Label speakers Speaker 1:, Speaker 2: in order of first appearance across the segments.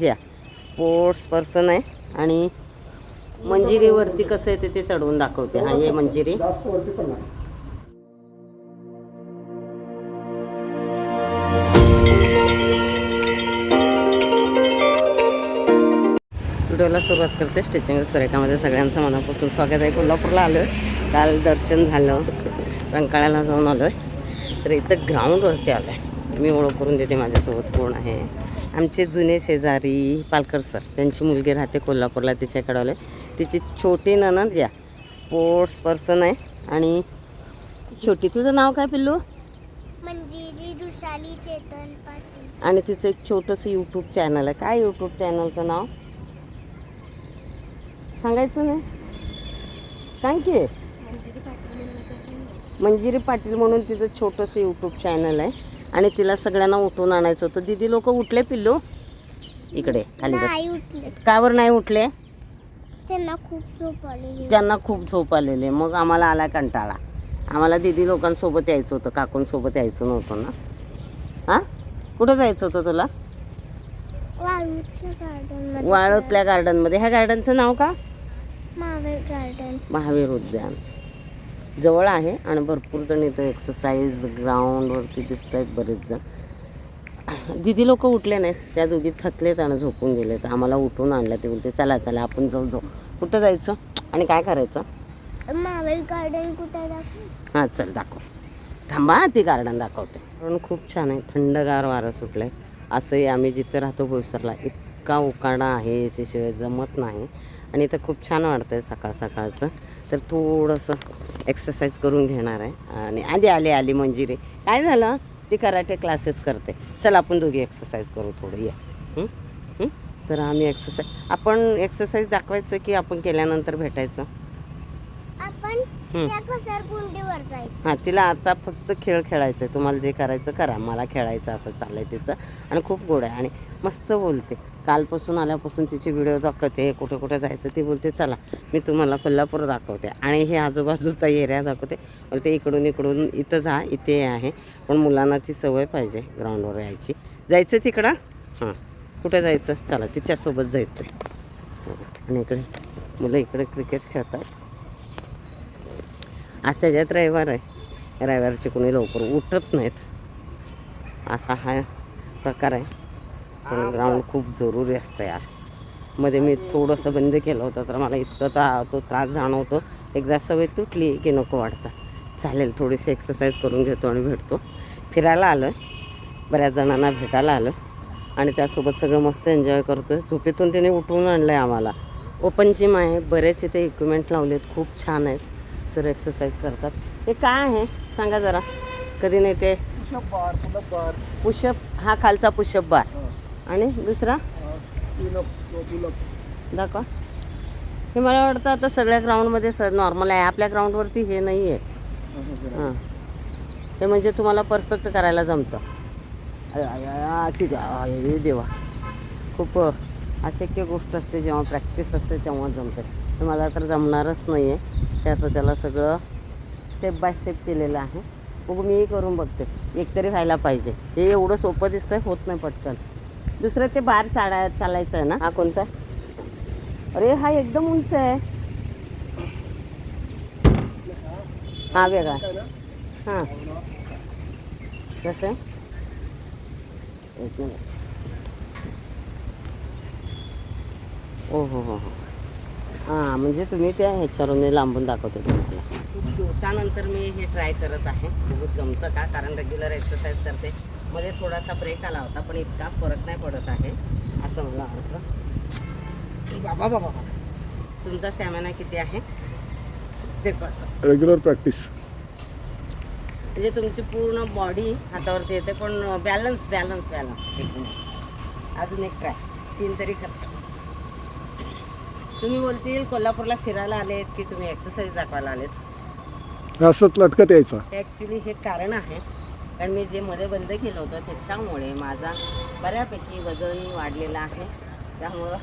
Speaker 1: ज्या sports person आहे. आणि मंजिरीवरती कसं येते ते चढवून दाखवते. हा हे मंजिरी. व्हिडिओला सुरुवात करते. स्टिचिंग सरेटामध्ये सगळ्यांचं मनापासून स्वागत आहे. कोल्हापूरला आलो आहे काल दर्शन झालं. रंकाळ्याला जाऊन आलो आहे तर इथं ग्राउंडवरती आलं आहे मी ओळख करून देते माझ्यासोबत कोण आहे. आमचे जुने शेजारी पालकर सर त्यांची मुलगी राहते कोल्हापूरला तिच्याकडे आलो तिची छोटी ननद या स्पोर्ट्स पर्सन आहे. आणि छोटी तुझं नाव काय पिल्लू?
Speaker 2: मंजिरी दुशाली चेतन पाटील.
Speaker 1: आणि तिचं एक छोटंसं यूट्यूब चॅनल आहे. काय यूट्यूब चॅनलचं नाव? सांगायचं नाही? सांग की. मंजिरी पाटील म्हणून तिचं छोटंसं यूट्यूब चॅनल आहे. आणि तिला सगळ्यांना उठून आणायचं होतं. दीदी लोक उठले पिल्लू? इकडे खाली
Speaker 2: नाही उठले.
Speaker 1: कावर नाही उठले?
Speaker 2: त्यांना खूप झोप आलेली
Speaker 1: त्यांना खूप झोप आलेले. मग आम्हाला आला कंटाळा. आम्हाला दीदी लोकांसोबत यायचं होतं. काकूंसोबत यायचं नव्हतं ना? हां? कुठं जायचं होतं तुला?
Speaker 2: वाळूच्या गार्डनमध्ये
Speaker 1: वाळूतल्या गार्डनमध्ये ह्या गार्डनचं नाव का?
Speaker 2: महावीर गार्डन
Speaker 1: महावीर उद्यान. जवळ आहे आणि भरपूर जण इथं एक्सरसाइज ग्राउंडवरती दिसत आहेत बरेच जण. दिदी लोक उठले नाहीत. त्या दोघी थकलेत आणि झोपून गेलेत. आम्हाला उठून आणलं ते बोलते चला चला आपण जाऊ जाऊ. कुठं जायचं आणि काय करायचं?
Speaker 2: गार्डन कुठे
Speaker 1: हां चल दाखव. थांबा ती गार्डन दाखवते. पण खूप छान आहे. थंडगार वारं सुटलं आहे असंही आम्ही जिथे राहतो बोईसरला इतका उकाडा आहे याच्याशिवाय जमत नाही. आणि इथं खूप छान वाटतं आहे सकाळ सकाळचं. तर थोडंसं एक्सरसाइज करून घेणार आहे. आणि आधी आली आली मंजिरी. काय झालं? ती कराटे क्लासेस करते. चल आपण दोघी एक्सरसाइज करू थोडं. या? तर आम्ही एक्सरसाइज आपण एक्सरसाइज दाखवायचं की आपण केल्यानंतर भेटायचं? हं. हां तिला आता फक्त खेळ खेळायचा आहे तुम्हाला जे करायचं करा. मला खेळायचं असं चाललंय तिचं. आणि खूप गोड आहे. आणि मस्त बोलते. कालपासून आल्यापासून तिचे व्हिडिओ दाखवते कुठे कुठे जायचं ती बोलते चला मी तुम्हाला कोल्हापूर दाखवते. आणि हे आजूबाजूचा एरिया दाखवते. बोलते इकडून इकडून इथं जा इथे आहे. पण मुलांना ती सवय पाहिजे ग्राउंडवर यायची. जायचं तिकडं? हां. कुठे जायचं? चला तिच्यासोबत जायचं आणि इकडे मुलं इकडे क्रिकेट खेळतात. आज त्याच्यात रविवार आहे. रविवारचे कोणी लवकर उठत नाहीत. असा हा प्रकार आहे. पण ग्राउंड खूप जरुरी असतं यार. मध्ये मी थोडंसं बंद केलं होतं तर मला इतकं ता तो त्रास जाणवतो. एकदा सवय तुटली की नको वाटतं. चालेल थोडीशी एक्सरसाइज करून घेतो आणि भेटतो. फिरायला आलो आहे बऱ्याच जणांना भेटायला आलो आणि त्यासोबत सगळं मस्त एन्जॉय करतो आहे झोपेतून त्याने उठवून आणलं आहे आम्हाला. ओपन जिम आहे. बरेच इथे इक्विपमेंट लावलेत. खूप छान आहेत. सर एक्सरसाइज करतात. हे काय आहे? सांगा जरा. कधी नाही ते
Speaker 3: पुशअप बार
Speaker 1: पुशअप हा खालचा पुशअप बार आणि दुसरा? दाखवा. हे मला वाटतं आता सगळ्या ग्राउंडमध्ये सर नॉर्मल आहे. आपल्या ग्राउंडवरती हे नाही आहे हां. हे म्हणजे तुम्हाला परफेक्ट करायला जमतं. अरे किती देवा खूप अशक्य गोष्ट असते जेव्हा प्रॅक्टिस असते तेव्हा जमते. ते मला तर जमणारच नाही आहे ते असं त्याला सगळं स्टेप बाय स्टेप केलेलं आहे. मग मीही करून बघते. एकतरी व्हायला पाहिजे. हे एवढं सोपं दिसतं होत नाही पटकन. दुसरं ते बार चाळा चालायचं आहे ना. हा कोणता? अरे हा एकदम उंच आहे. हा वेगळा. हां. कसं? एक मिनिट. ओ हो हो. हो हां म्हणजे तुम्ही त्या ह्याच्यावरून लांबून दाखवते तुम्हाला. खूप दिवसानंतर मी हे ट्राय करत आहे. खूप जमतं का? कारण रेग्युलर एक्सरसाइज करते. मध्ये थोडासा ब्रेक आला होता पण इतका फरक नाही पडत आहे असं मला वाटतं.
Speaker 3: बाबा बाबा
Speaker 1: तुमचा स्टॅमिना किती आहे? ते कळतं.
Speaker 3: रेग्युलर प्रॅक्टिस
Speaker 1: म्हणजे तुमची पूर्ण बॉडी हातावरती येते पण बॅलन्स बॅलन्स बॅलन्स एक अजून एक ट्राय तीन तरी करता. तुम्ही बोलतील कोल्हापूरला फिरायला आलेत की तुम्ही एक्सरसाइज दाखवायला आलेत?
Speaker 3: असंच लटकत यायचं.
Speaker 1: ॲक्च्युली हे कारण आहे. कारण मी जे मध्ये बंद केलं होतं त्याच्यामुळे माझा बऱ्यापैकी वजन वाढलेलं आहे. त्यामुळं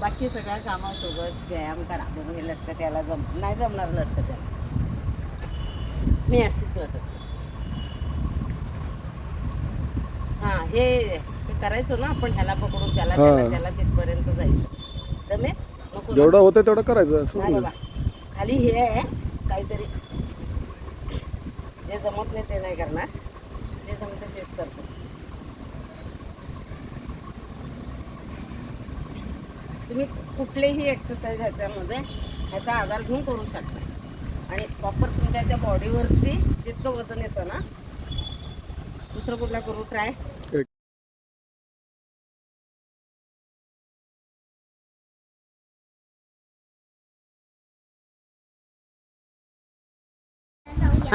Speaker 1: बाकी सगळ्या कामासोबत व्यायाम करा. बघून हे लटकं त्याला जम नाही जमणार लटकं त्याला. मी अशीच लटकते हां हे करायचो ना आपण ह्याला पकडून त्याला. त्याला त्याला तिथपर्यंत जायचं. नको ना?
Speaker 3: जेवढं होतं तेवढं करायचं
Speaker 1: खाली हे आहे काहीतरी. जे जमत नाही ते नाही करणार. करतो. तुम्ही कुठलेही एक्सरसाइज ह्याच्यामध्ये ह्याचा आधार घेऊन करू शकता. आणि प्रॉपर तुमच्या त्या बॉडीवरती जितकं वजन येतं ना दुसरं कुठला करू ट्राय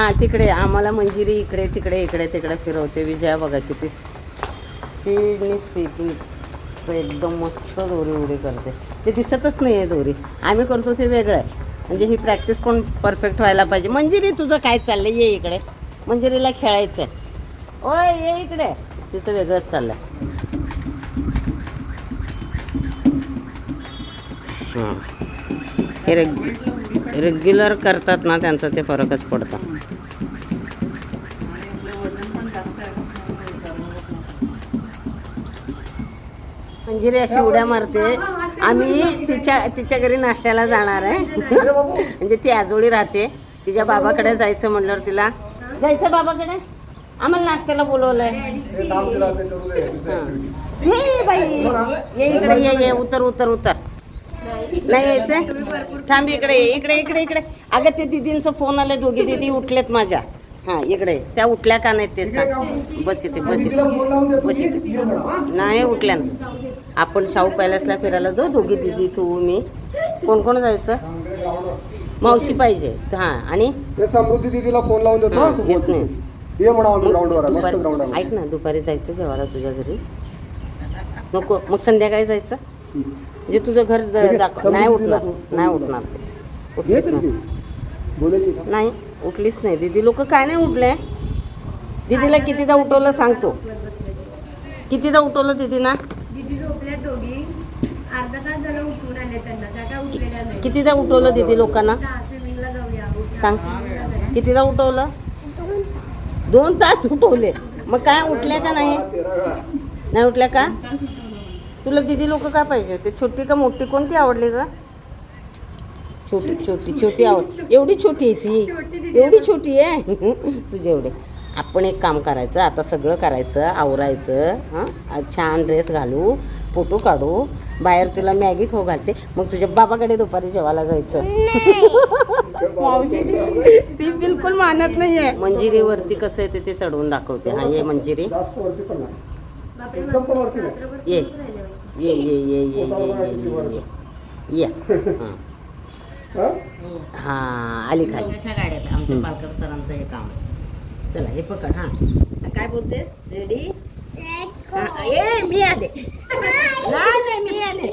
Speaker 1: हा तिकडे आम्हाला मंजिरी इकडे तिकडे इकडे तिकडे फिरवते. विजया बघा किती स्पीडनी स्पीकिंग एकदम मस्त दोरी उडी करते. ते दिसतच नाही आहे दोरी. आम्ही करतो ते वेगळं आहे. म्हणजे ही प्रॅक्टिस कोण परफेक्ट व्हायला पाहिजे? मंजिरी तुझं काय चाललंय? ये इकडे. मंजिरीला खेळायचं आहे ओय ये इकडे. तिचं वेगळंच चाललंय. हां. हे रेग्युलर करतात ना त्यांचं ते फरकच पडतो. मंजिरी अशी उड्या मारते. आम्ही तिच्या तिच्या घरी नाश्त्याला जाणार आहे. म्हणजे ती आजोळी राहते. तिच्या बाबाकडे जायचं म्हटल्यावर तिला जायचं बाबाकडे? आम्हाला नाश्त्याला बोलवलंय. हां. ये बाई. ये इकडे ये ये. उतर उतर उतर. नाही यायचं थांब इकडे इकडे इकडे इकडे. अगं ते दिदींचं फोन आले दोघी दिदी उठलेत माझ्या. हा इकडे. त्या उठल्या का नाहीत ते सांग. बस इथे बस इथे. बस इथे. नाही उठल्या ना. आपण शाहू पॅलेसला फिरायला जाऊ दोघी दिदी तू मी. कोण कोण जायचं? मावशी पाहिजे. हां आणि?
Speaker 3: समृद्धी दिदीला फोन लावून देतो.
Speaker 1: येत. नाही.
Speaker 3: ये म्हणा ग्राउंडवर
Speaker 1: ऐक ना दुपारी जायचं जेवायला तुझ्या घरी. नको मग संध्याकाळी जायचं? म्हणजे तुझं घर नाही उठणार. नाही उठणार. ते. उठलीच नाही.
Speaker 3: का?
Speaker 1: नाही उठलीच नाही. दीदी लोक काय नाही उठले. दीदीला कितीदा उठवलं सांगतो. कितीदा उठवलं दीदीना?
Speaker 4: दीदी झोपल्या दोघी. अर्धा तास झालं उठून आले त्यांना. त्या काय उठलेल्या नाही
Speaker 1: कितीदा उठवलं दीदी लोकांना?
Speaker 4: स्विमिंगला जाऊया. उठल्या.
Speaker 1: सांग.
Speaker 4: जाऊया.
Speaker 1: कितीदा उठवलं? दोन तास उठवले. मग काय उठल्या का नाही? नाही उठल्या का? तुला दिदी लोक काय पाहिजे? ते छोटी का मोठी? कोणती आवडली का छोटी छोटी छोटी आवड. एवढी छोटी आहे ती. एवढी छोटी आहे. तुझे एवढे. आपण एक काम करायचं आता सगळं करायचं आवरायचं हां? छान ड्रेस घालू फोटो काढू. बाहेर तुला मॅगी खाऊ घालते. मग तुझ्या बाबाकडे दुपारी जेवायला जायचं. मावशी ती बिलकुल मानत नाहीये. मंजिरीवरती कसं येते ते चढवून दाखवते. हा ये मंजिरी.
Speaker 3: नाही. नाही.
Speaker 1: ये. ये ये ये ये ये ये हां? आली खाली. अशा गाड्यात आमच्या पालकर सरांचं हे काम आहे. चला हे पकड हां. काय बोलतेस? रेडी ए मी आले. नाही नाही मी आले.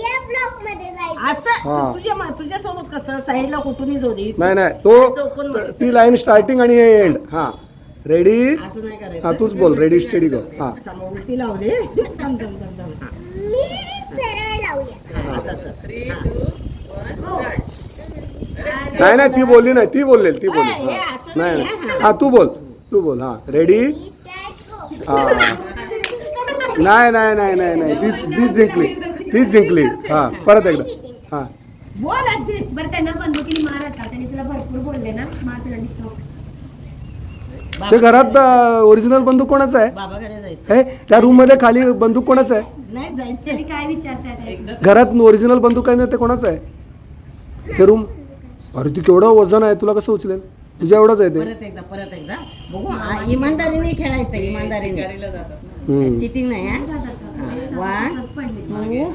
Speaker 1: असं तुझ्या तुझ्यासोबत कसं? साईडला
Speaker 3: नाही नाही ती लाईन स्टार्टिंग आणि एंड हां. रेडी हा तूच बोल. रेडी स्टेडी गो हा.
Speaker 1: उलटी हा.
Speaker 2: मी सरळ लावूया.
Speaker 1: हा. हा.
Speaker 3: नाही नाही ती बोलली नाही ती बोललेली ती बोलली.
Speaker 1: हे
Speaker 3: हा. नाही. हा. तू बोल तू बोल हा. रेडी हा. नाही नाही नाही नाही नाही. ती तीच जिंकली. तीच जिंकली. हा परत एकदा. हा.
Speaker 1: बोल आधी
Speaker 4: बरं त्यांना बंदुकीने मार आता त्यांनी तुला भरपूर बोलले ना. मार तुला डिस्टर्ब
Speaker 3: ते घरात ओरिजिनल बंदूक कोणाचं आहे?
Speaker 1: बाबाकडे जायचं.
Speaker 3: हे त्या रूममध्ये खाली बंदूक कोणाचं आहे?
Speaker 1: नाही जायचं
Speaker 4: काय
Speaker 3: घरात ओरिजिनल बंदूक आहे ना ते कोणाचं आहे? ते रूम अरे ती केवढं वजन आहे तुला कसं उचलेल? तुझ्या एवढंच आहे ते.
Speaker 1: परत एकदा परत एकदा. बघू आ, इमानदारीने खेळायचं इमानदारीने.
Speaker 3: हम्म.
Speaker 1: चिटिंग नाही वन टू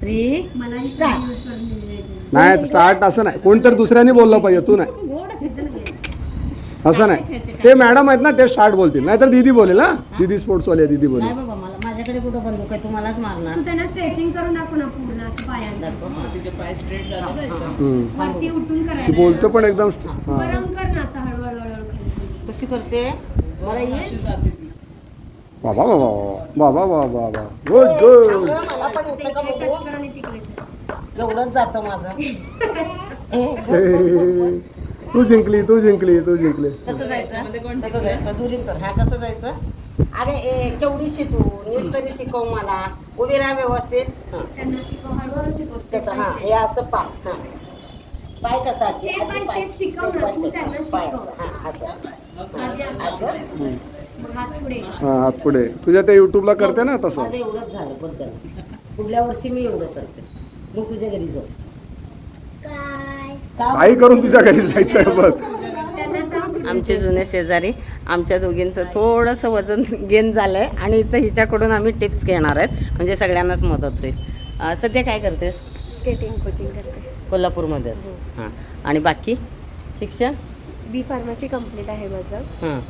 Speaker 1: थ्री
Speaker 4: मला ही काय use करून दिली
Speaker 3: नाही स्टार्ट असं नाही. कोणतरी दुसऱ्याने बोललं पाहिजे तू नाही. असं नाही. ते मॅडम आहेत ना ते स्टार्ट बोलतील. नाहीतर दीदी बोलेल ना दीदी स्पोर्ट्सवाले दीदी
Speaker 1: नाही
Speaker 3: बोलेल
Speaker 1: बाबा माझ्याकडे कुठं बंदूक आहे? तुम्हालाच मारणार.
Speaker 4: तू त्यांना स्ट्रेचिंग करून दाखव ना पूर्ण असं पायांचं.
Speaker 3: हम्म.
Speaker 4: वरती उठून
Speaker 3: ती
Speaker 4: करायचं
Speaker 3: बोलतो पण एकदम हा.
Speaker 4: गरम कर ना असं हळूहळू हळूहळू खाली.
Speaker 1: कशी करते? मला ये.
Speaker 3: बाबा बाबा बाबा बाबा बाबा गुड गुड
Speaker 1: मला पण
Speaker 4: ते
Speaker 1: येतं का
Speaker 4: इकडे
Speaker 1: बघू
Speaker 4: touch कर आणि तिकडे कर.
Speaker 1: एवढंच जातं माझं.
Speaker 3: तू जिंकली तू जिंकली तू जिंकली.
Speaker 1: कसं जायचं? कसं जायचं? दुरीन हा कसं जायचं? अरे ए, केवढीशी तू नीट तरी शिकव मला. उभी राहा व्यवस्थित. हां.
Speaker 4: त्यांना शिकव हळूहळू शिकव. step
Speaker 1: कसं
Speaker 4: by
Speaker 1: हां. हे असं पाय हां. पाय कसा असेल?
Speaker 4: Step by
Speaker 1: आधी पाय-
Speaker 4: step शिकव
Speaker 1: step
Speaker 4: ना,
Speaker 1: by
Speaker 4: तू
Speaker 1: step.
Speaker 4: त्यांना
Speaker 1: पाय
Speaker 4: शिकव.
Speaker 1: असं, हां असं.
Speaker 4: आधी असं.
Speaker 1: असं?
Speaker 4: मग हात पुढे.
Speaker 3: हा हात पुढे. तुझ्या ते युट्यूबला करते ना तसं.
Speaker 1: माझं एवढंच झालं बद्दल पुढल्या वर्षी मी एवढं करते. मग तुझ्या घरी जाऊ.
Speaker 2: काय?
Speaker 3: काही करून तुझ्या घरी जायचं आहे बस.
Speaker 1: आमचे जुने शेजारी आमच्या दोघींचं थोडंसं वजन गेन झालं आहे आणि इथं हिच्याकडून आम्ही टिप्स घेणार आहेत. म्हणजे सगळ्यांनाच मदत होईल. सध्या काय करतेस?
Speaker 4: स्केटिंग कोचिंग करते.
Speaker 1: कोल्हापूरमध्येच. हां. आणि बाकी? शिक्षण?
Speaker 4: बी फार्मसी कंप्लीट आहे माझं.
Speaker 1: हां.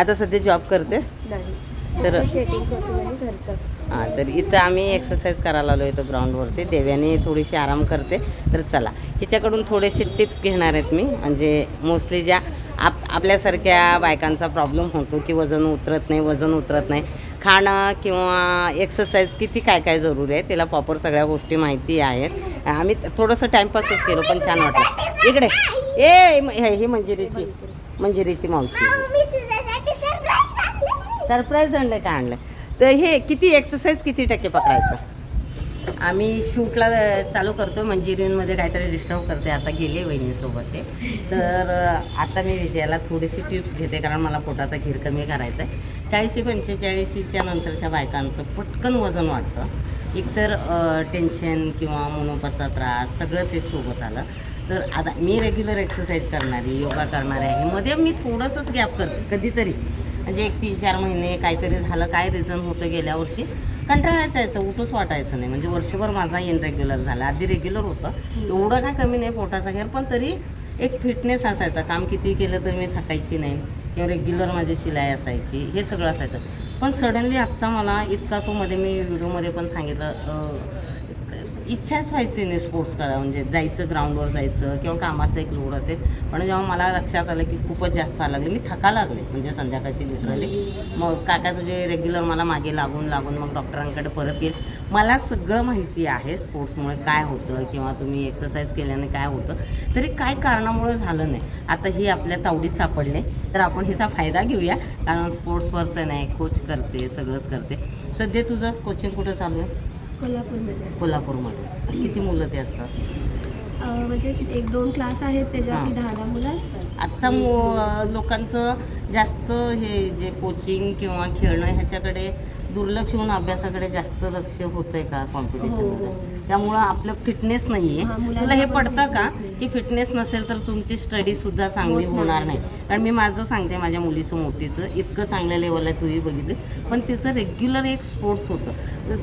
Speaker 1: आता सध्या जॉब करतेस?
Speaker 4: नाही.
Speaker 1: तर
Speaker 4: स्केटिंग कोचिंग आणि घरचं.
Speaker 1: हां तर इथं आम्ही एक्सरसाइज करायला आलो इथं ग्राउंडवरती देव्याने थोडीशी आराम करते. तर चला. हिच्याकडून थोडेसे टिप्स घेणार आहेत मी. म्हणजे मोस्टली ज्या आप आपल्यासारख्या बायकांचा प्रॉब्लेम होतो की वजन उतरत नाही वजन उतरत नाही. खाणं किंवा एक्सरसाइज किती काय काय जरुरी आहे तिला प्रॉपर सगळ्या गोष्टी माहिती आहेत. आम्ही थोडंसं टाईमपासच केलं पण छान वाटलं. इकडे. ए हे- ही मंजिरीची मंजिरीची मावशी.
Speaker 2: सरप्राईज आणलं.
Speaker 1: सरप्राईज आणलं का आणलं? तर हे किती एक्सरसाइज किती टक्के पकडायचं? आम्ही शूटला चालू करतो मंजिरियनमध्ये काहीतरी डिस्टर्ब करते. आता गेले वहिनीसोबत ते. तर आता मी विजयाला थोडीशी टिप्स घेते कारण मला पोटाचा खीर कमी करायचा आहे. चाळीशी पंचेचाळीशीच्या नंतरच्या बायकांचं पटकन वजन वाढतं. एकतर टेन्शन किंवा मनोपाचा त्रास सगळंच एक सोबत आलं. तर आता मी रेग्युलर एक्सरसाइज करणारी योगा करणारी आहे. मध्ये मी थोडंसंच गॅप करते कधीतरी. म्हणजे एक तीन चार महिने काहीतरी झालं काय रिझन होतं गेल्या वर्षी कंटाळायचं यायचं उठूच वाटायचं नाही. म्हणजे वर्षभर माझा इनरेग्युलर झाला. आधी रेग्युलर होतं. एवढं काय कमी नाही पोटाचा घेर पण तरी एक फिटनेस असायचा. काम किती केलं तर मी थकायची नाही. किंवा रेग्युलर माझी शिलाई असायची. हे सगळं असायचं. पण सडनली आत्ता मला इतका तो मध्ये मी व्हिडिओमध्ये पण सांगितलं इच्छाच व्हायची नाही स्पोर्ट्स करा म्हणजे जायचं ग्राउंडवर जायचं किंवा कामाचं एक लोड असेल. पण जेव्हा मला लक्षात आलं की खूपच जास्त आलं लागले मी थका लागले. म्हणजे संध्याकाळची लिटरली मग काका तुझे रेग्युलर मला मागे लागून लागून मग डॉक्टरांकडे परत येईल मला सगळं माहिती आहे स्पोर्ट्समुळे काय होतं किंवा तुम्ही एक्सरसाइज केल्याने काय होतं. तरी काय कारणामुळे झालं नाही. आता ही आपल्या तावडीत सापडले. तर आपण हिचा फायदा घेऊया. कारण स्पोर्ट्स पर्सन आहे कोच करते सगळंच करते. सध्या तुझं कोचिंग कुठं चालू आहे?
Speaker 4: कोल्हापूरमध्ये
Speaker 1: कोल्हापूरमध्ये किती मुलं ते असतात?
Speaker 4: अं, म्हणजे एक दोन क्लास आहेत त्याच्यावरती
Speaker 1: हां.
Speaker 4: दहा दहा मुलं असतात.
Speaker 1: आत्ता मु लोकांचं जास्त हे जे कोचिंग किंवा खेळणं ह्याच्याकडे दुर्लक्ष होऊन अभ्यासाकडे जास्त लक्ष होतंय का कॉम्पिटिशनमध्ये
Speaker 4: हो.
Speaker 1: त्यामुळं आपलं फिटनेस नाही
Speaker 4: हां,
Speaker 1: आहे
Speaker 4: मुलांना
Speaker 1: तुला हे पडतं का. की फिटनेस नसेल तर तुमची स्टडी सुद्धा चांगली होणार
Speaker 4: नाही.
Speaker 1: कारण मी माझं सांगते माझ्या मुलीचं मोठीचं. इतकं चांगल्या लेवलला तुम्ही बघितले. पण तिचं रेग्युलर एक स्पोर्ट्स होतं.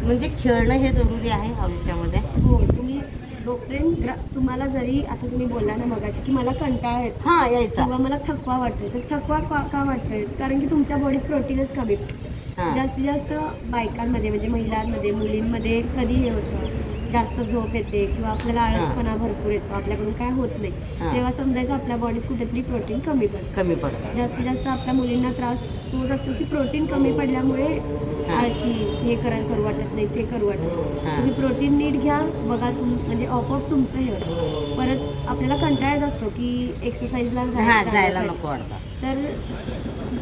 Speaker 1: म्हणजे खेळणं हे जरुरी आहे आयुष्यामध्ये?
Speaker 4: हो तुम्ही जोपर्यंत तुम्हाला जरी आता तुम्ही बोलला ना मगाशी की मला कंटाळा येतो.
Speaker 1: हां यायचा.
Speaker 4: किंवा मला थकवा वाटतोय तर थकवा का वाटतोय? कारण की तुमच्या बॉडीत प्रोटीनच कमी.
Speaker 1: हां
Speaker 4: जास्तीत जास्त बायकांमध्ये म्हणजे महिलांमध्ये मुलींमध्ये कधी हे होतं? जास्त झोप येते किंवा आपल्याला आळसपणा भरपूर येतो आपल्याकडून काय होत नाही. तेव्हा समजायचं आपल्या बॉडीत कुठेतरी प्रोटीन कमी पडतं.
Speaker 1: कमी पडतं.
Speaker 4: जास्तीत जास्त आपल्या मुलींना त्रास तोच असतो की प्रोटीन कमी पडल्यामुळे आळशी हे करा करू वाटत नाही ते करू वाटत नाही. तुम्ही प्रोटीन नीट घ्या बघा तुम म्हणजे आपोआप तुमचं हे होतं. परत आपल्याला कंटाळा येत असतो की एक्सरसाइजला
Speaker 1: जायला नको
Speaker 4: तर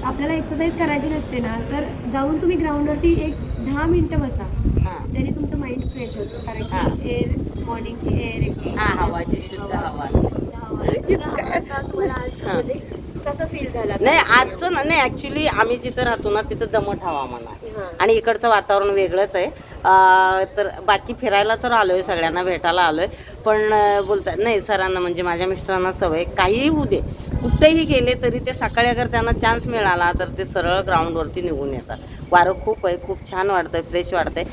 Speaker 4: आपल्याला एक्सरसाइज करायची नसते ना तर जाऊन तुम्ही ग्राउंडवरती एक दहा मिनिटं बसा.
Speaker 1: हां.
Speaker 4: त्याने तुमचं माइंड फ्रेश होतं. कारण
Speaker 1: हां.
Speaker 4: की एअर मॉर्निंगची एअर
Speaker 1: हवाची शुद्ध हवा.
Speaker 4: तुम्हाला आज म्हणजे कसं फील झाला?
Speaker 1: नाही आजचं ना नाही ऍक्च्युली आम्ही जिथं राहतो ना तिथं दमट हवामान आहे. आणि इकडचं वातावरण वेगळंच आहे. तर बाकी फिरायला तर आलोय सगळ्यांना भेटायला आलोय. पण बोलतात नाही सरांना म्हणजे माझ्या मिस्टरांना सवय काहीही होऊ दे. कुठेही गेले तरी ते सकाळी अगर त्यांना चान्स मिळाला तर ते सरळ ग्राउंडवरती निघून येतात. वारं खूप आहे खूप छान वाटतं फ्रेश वाटतंय.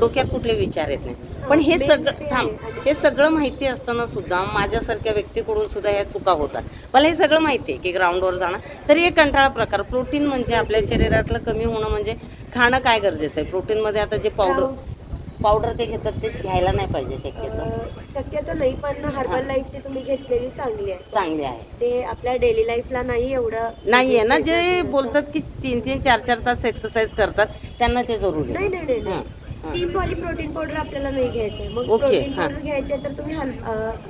Speaker 1: डोक्यात कुठले विचार येत नाही पण हे सगळं थांब हे सगळं माहिती असताना सुद्धा माझ्यासारख्या व्यक्तीकडून सुद्धा ह्या चुका होतात. मला हे सगळं माहिती आहे की ग्राउंडवर जाणं. तरी एक कंटाळा प्रकार प्रोटीन म्हणजे आपल्या शरीरातलं कमी होणं म्हणजे खाणं काय गरजेचं आहे? प्रोटीनमध्ये आता जे पावडर पावडर ते घेतात ते घ्यायला नाही पाहिजे शक्यतो.
Speaker 4: शक्यतो नाही पण हर्बल लाईफची तुम्ही घेतलेली चांगली आहे.
Speaker 1: चांगले आहे.
Speaker 4: ते आपल्या डेली लाईफला नाही एवढं
Speaker 1: नाहीये ना? जे बोलतात की तीन तीन चार चार तास एक्सरसाइज करतात त्यांना ते जरुरी
Speaker 4: नाही नाही नाही.
Speaker 1: हां.
Speaker 4: तीन पॉली प्रोटीन पावडर आपल्याला नाही घ्यायचंय. मग प्रोटीन
Speaker 1: हा.
Speaker 4: पावडर घ्यायचे तर तुम्ही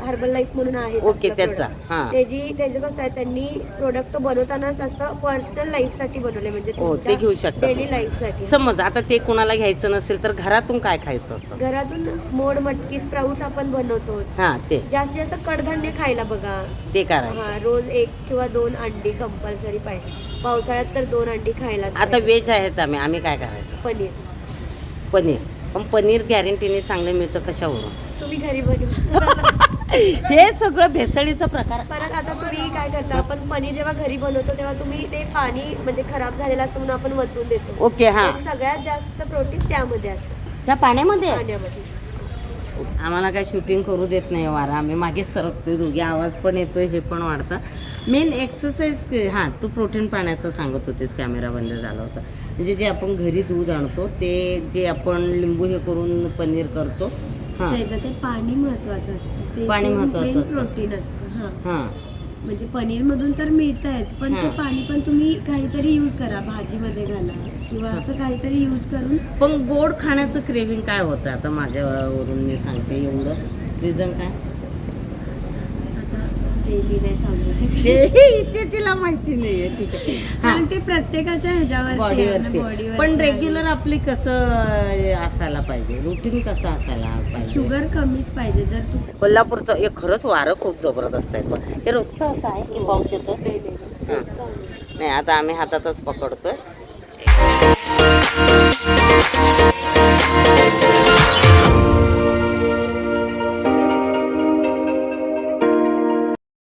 Speaker 4: हर्बल लाईफ म्हणून आहे
Speaker 1: ओके, त्याचा, हा.
Speaker 4: त्याची त्याचं कसं आहे त्यांनी प्रोडक्ट बनवतानाच असं पर्सनल लाईफसाठी बनवले म्हणजे
Speaker 1: हो, ते घेऊ शकतात.
Speaker 4: डेली लाईफसाठी.
Speaker 1: समज आता ते कोणाला घ्यायचं नसेल तर घरातून काय खायचं असतं?
Speaker 4: घरातून मोड मटकी स्प्राऊट्स आपण बनवतो.
Speaker 1: हा ते.
Speaker 4: जास्तीत जास्त कडधान्य खायला बघा.
Speaker 1: ते करायचं.
Speaker 4: हा रोज एक किंवा दोन अंडी कंपल्सरी पाहिजे. पावसाळ्यात तर दोन अंडी खायला
Speaker 1: आता व्हेज आहेत आम्ही. आम्ही काय करायचं?
Speaker 4: पनीर.
Speaker 1: पनीर. पण पनीर गॅरंटीने चांगलं मिळतं कशावरून?
Speaker 4: तुम्ही घरी बनवा
Speaker 1: हे सगळं भेसळीचा प्रकार.
Speaker 4: परत आता तुम्ही काय करता आपण पनीर जेव्हा घरी बनवतो तेव्हा तुम्ही ते पाणी म्हणजे खराब झालेलं असतं म्हणून आपण वतून देतो.
Speaker 1: ओके हा.
Speaker 4: सगळ्यात जास्त प्रोटीन त्यामध्ये असतं.
Speaker 1: त्या पाण्यामध्ये?
Speaker 4: पाण्यामध्ये.
Speaker 1: आम्हाला काय शूटिंग करू देत नाही वारा. आम्ही मागे सरकतोय दोघे आवाज पण येतोय हे पण वाढतं. मेन एक्सरसाइज हां तू प्रोटीन पाण्याचं सांगत होतेस कॅमेरा बंद झाला होता. म्हणजे जे आपण घरी दूध आणतो ते जे आपण लिंबू हे करून पनीर करतो हां.
Speaker 4: त्याचं ते पाणी महत्वाचं असतं.
Speaker 1: पाणी महत्वाचं असतं.
Speaker 4: प्रोटीन असतं हा.
Speaker 1: हां.
Speaker 4: म्हणजे पनीर मधून तर मिळतंच पण ते
Speaker 1: हा.
Speaker 4: पाणी पण तुम्ही काहीतरी यूज करा भाजीमध्ये घाला किंवा असं काहीतरी यूज करून.
Speaker 1: पण गोड खाण्याचं क्रेविंग काय होतं? आता माझ्यावरून मी सांगते एवढं. रिझन काय?
Speaker 4: ते मी नाही सांगू शकते.
Speaker 1: हे ते तिला माहिती नाहीये ठीक आहे. हां.
Speaker 4: कारण ते प्रत्येकाच्या ह्याच्यावर
Speaker 1: बॉडीवरती. पण रेग्युलर आपली कसं असायला पाहिजे. रुटीन कसं असायला पाहिजे?
Speaker 4: शुगर कमीच पाहिजे. जर तू
Speaker 1: कोल्हापूरचं हे खरंच वारं खूप जबरदस्त आहे पण हे रोजचं असं आहे की पाऊस येतो. नाही आता आम्ही हातातच पकडतोय.